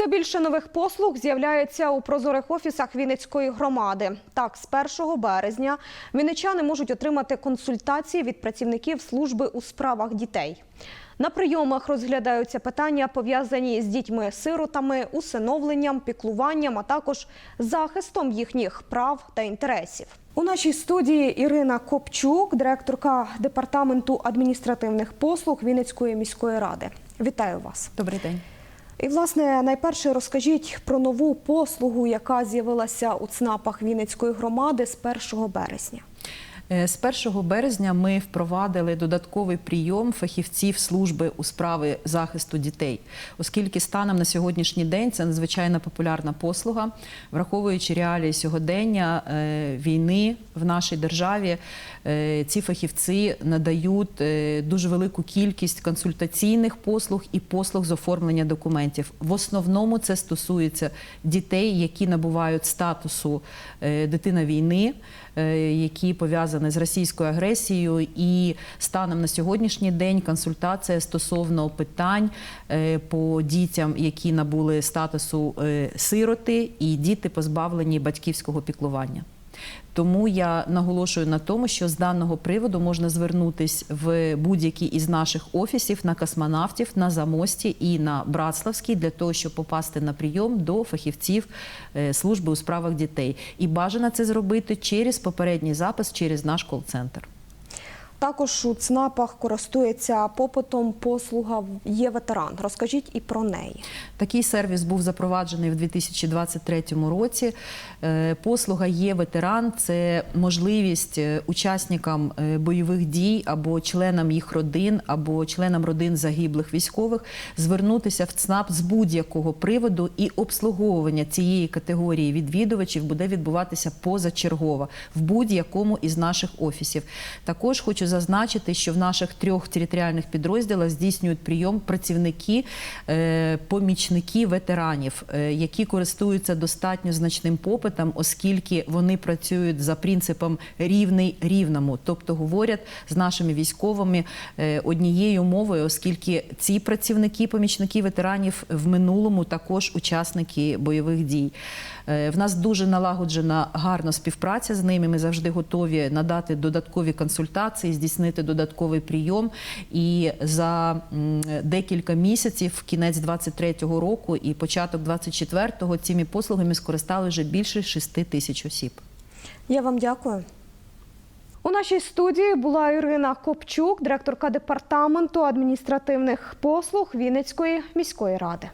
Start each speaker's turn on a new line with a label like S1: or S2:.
S1: Все більше нових послуг з'являється у прозорих офісах Вінницької громади. Так, з 1 березня вінничани можуть отримати консультації від працівників служби у справах дітей. На прийомах розглядаються питання, пов'язані з дітьми-сиротами, усиновленням, піклуванням, а також захистом їхніх прав та інтересів. У нашій студії Ірина Копчук, директорка департаменту адміністративних послуг Вінницької міської ради. Вітаю вас.
S2: Добрий день.
S1: І, власне, найперше розкажіть про нову послугу, яка з'явилася у ЦНАПах Вінницької громади з 1 березня.
S2: Е, З 1 березня ми впровадили додатковий прийом фахівців служби у справи захисту дітей, оскільки станом на сьогоднішній день це надзвичайно популярна послуга, враховуючи реалії сьогодення е, війни в нашій державі. е, Ці фахівці надають дуже велику кількість консультаційних послуг і послуг з оформлення документів. В основному це стосується дітей, які набувають статусу дитина війни, які пов'язані з російською агресією, і станом на сьогоднішній день консультація стосовно питань е, по дітям, які набули статусу е, сироти, і діти позбавлені батьківського піклування. Тому я наголошую на тому, що з даного приводу можна звернутись в будь-який із наших офісів на космонавтів, на замості і на Братславській для того, щоб попасти на прийом до фахівців е, служби у справах дітей. І бажано це зробити через попередній запис, через наш кол-центр.
S1: Також у ЦНАПах користується попитом послуга «Є ветеран». Розкажіть і про неї.
S2: Такий сервіс був запроваджений в 2023 році. Е, Послуга є ветеран. Це можливість е, учасникам е, бойових дій або членам їх родин, або членам родин загиблих військових звернутися в ЦНАП з будь-якого приводу, і обслуговування цієї категорії відвідувачів буде відбуватися позачергово в будь-якому із наших офісів. Також хочу зазначити, що в наших трьох територіальних підрозділах здійснюють прийом працівники, е, помічники ветеранів, е, які користуються достатньо значним попитом, оскільки вони працюють за принципом рівний рівному, тобто говорять з нашими військовими е, однією мовою, оскільки ці працівники, помічники ветеранів в минулому також учасники бойових дій. В нас дуже налагоджена гарна співпраця з ними. Ми завжди готові надати додаткові консультації, здійснити додатковий прийом. І за декілька місяців, кінець 23-го року і початок 24-го, цими послугами скористали вже більше 6 тисяч осіб.
S1: Я вам дякую. У нашій студії була Ірина Копчук, директорка департаменту адміністративних послуг Вінницької міської ради.